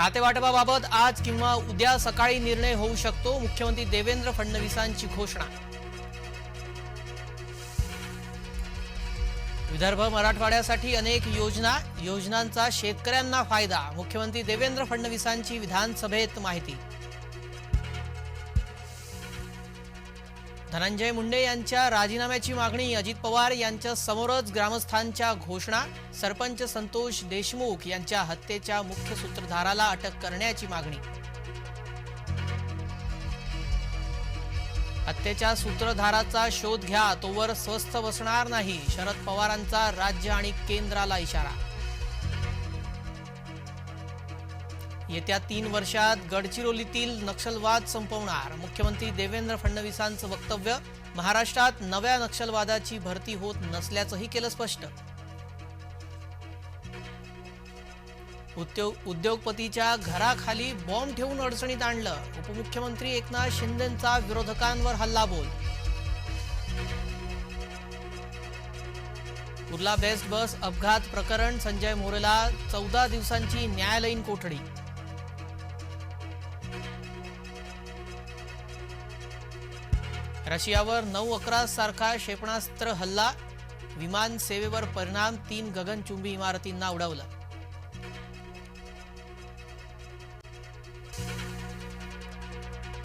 खातेवाटपाबाबत आज किंवा उद्या सकाळी निर्णय होऊ शकतो. मुख्यमंत्री देवेंद्र फडणवीसांची घोषणा. विदर्भ मराठवाड्यासाठी अनेक योजना. योजनांचा शेतकऱ्यांना फायदा. मुख्यमंत्री देवेंद्र फडणवीसांची विधानसभेत माहिती. धनंजय मुंडे यांच्या राजीनाम्याची मागणी अजित पवार यांच्या समोरच ग्रामस्थांच्या घोषणा सरपंच संतोष देशमुख यांच्या हत्येच्या मुख्य सूत्रधाराला अटक करण्याची मागणी. हत्येच्या सूत्रधाराचा शोध घ्या तोवर स्वस्थ बसणार नाही शरद पवारांचा राज्य आणि केंद्राला इशारा. येत्या तीन वर्षात गडचिरोलीतील नक्षलवाद संपवणार. मुख्यमंत्री देवेंद्र फडणवीसांचं वक्तव्य महाराष्ट्रात नव्या नक्षलवादाची भरती होत नसल्याचंही केलं स्पष्ट. उद्योग उद्योगपतीच्या घराखाली बॉम्ब ठेवून अडचणीत आणलं. उपमुख्यमंत्री एकनाथ शिंदेंचा विरोधकांवर हल्लाबोल. कुर्ला बेस्ट बस अपघात प्रकरण संजय मोरेला चौदा दिवसांची न्यायालयीन कोठडी. रशियावर नऊ अकरा सारखा क्षेपणास्त्र हल्ला विमान सेवेवर परिणाम तीन गगनचुंबी इमारतींना उडवलं.